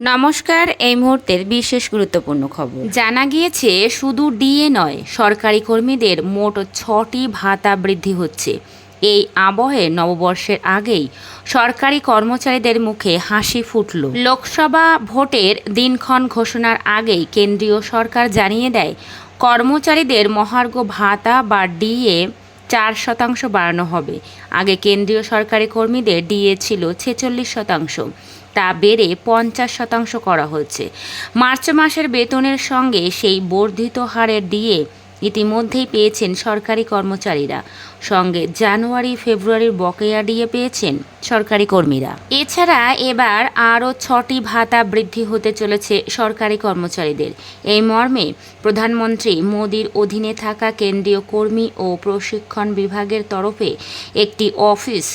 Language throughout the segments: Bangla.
নমস্কার, এই মুহূর্তের বিশেষ গুরুত্বপূর্ণ খবর। জানা গিয়েছে, শুধু ডিএ নয়, সরকারি কর্মীদের মোট ছটি ভাতা বৃদ্ধি হচ্ছে। এই আবহে নববর্ষের আগেই সরকারি কর্মচারীদের মুখে হাসি ফুটল। লোকসভা ভোটের দিনক্ষণ ঘোষণার আগেই কেন্দ্রীয় সরকার জানিয়ে দেয়, কর্মচারীদের মহার্ঘ ভাতা বা ডিএ চার শতাংশ বাড়ানো হবে। আগে কেন্দ্রীয় সরকারি কর্মীদের ডিএ ছিল ছেচল্লিশ শতাংশ। তা বেড়ে পঞ্চাশ শতাংশ করা হচ্ছে মার্চ মাসের বেতনের সঙ্গে সেই বর্ধিত হারে ডিএ ইতিমধ্যেই পেয়েছেন সরকারি কর্মচারীরা। সঙ্গে জানুয়ারি, ফেব্রুয়ারির বকেয়া দিয়ে পেয়েছেন সরকারি কর্মীরা। এছাড়া এবার আরও ছটি ভাতা বৃদ্ধি হতে চলেছে সরকারি কর্মচারীদের। এই মর্মে প্রধানমন্ত্রী মোদীর অধীনে থাকা কেন্দ্রীয় কর্মী ও প্রশিক্ষণ বিভাগের তরফে একটি অফিস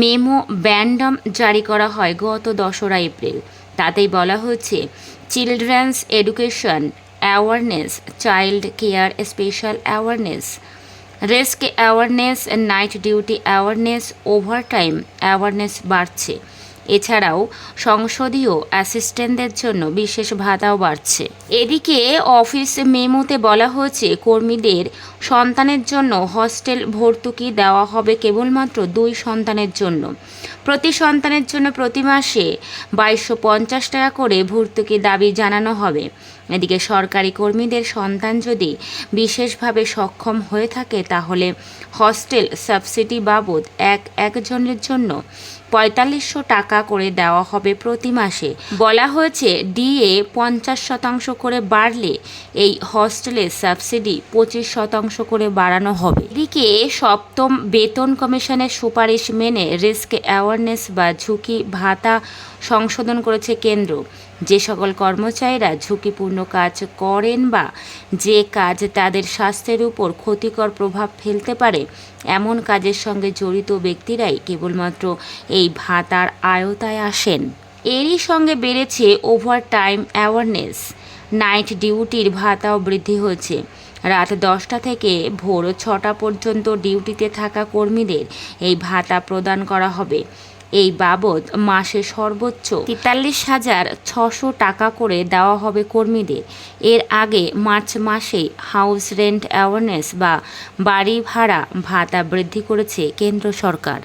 মেমো ব্যান্ডম জারি করা হয় গত দশরা এপ্রিল। তাতেই বলা হয়েছে, children's education awareness child care special awareness risk awareness night duty awareness overtime awareness বাড়ছে। এছাড়াও সংসদীয় অ্যাসিস্ট্যান্টদের জন্য বিশেষ ভাতাও বাড়ছে। এদিকে অফিস মেমোতে বলা হয়েছে, কর্মীদের সন্তানের জন্য হস্টেল ভর্তুকি দেওয়া হবে কেবলমাত্র দুই সন্তানের জন্য। প্রতি সন্তানের জন্য প্রতি মাসে বাইশশো পঞ্চাশ টাকা করে ভর্তুকি দাবি জানানো হবে। এদিকে সরকারি কর্মীদের সন্তান যদি বিশেষভাবে সক্ষম হয়ে থাকে, তাহলে হস্টেল সাবসিডি বাবদ এক একজনের জন্য পঁয়তাল্লিশশো টাকা করে দেওয়া হবে প্রতি মাসে। বলা হয়েছে, ডিএ পঞ্চাশ শতাংশ করে বাড়লে এই হস্টেলের সাবসিডি পঁচিশ শতাংশ করে বাড়ানো হবে। এদিকে সপ্তম বেতন কমিশনের সুপারিশ মেনে রিস্ক অ্যাওয়ারনেস বা ঝুঁকি ভাতা সংশোধন করেছে কেন্দ্র। যে সকল কর্মচারীরা ঝুঁকিপূর্ণ কাজ করেন বা যে কাজ তাদের স্বাস্থ্যের উপর ক্ষতিকর প্রভাব ফেলতে পারে, এমন কাজের সঙ্গে জড়িত ব্যক্তিরাই কেবলমাত্র এই ভাতার আয়তায় আসেন। এরই সঙ্গে বেড়েছে ওভার টাইম অ্যাওয়ারনেস। নাইট ডিউটির ভাতাও বৃদ্ধি হয়েছে। রাত দশটা থেকে ভোর ছটা পর্যন্ত ডিউটিতে থাকা কর্মীদের এই ভাতা প্রদান করা হবে। এই বাবদ মাসে সর্বোচ্চ তেতাল্লিশ হাজার ছশো টাকা করে দেওয়া হবে কর্মীদের। এর আগে মার্চ মাসে হাউস রেন্ট অ্যাওয়ারনেস বা বাড়ি ভাড়া ভাতা বৃদ্ধি করেছে কেন্দ্র সরকার।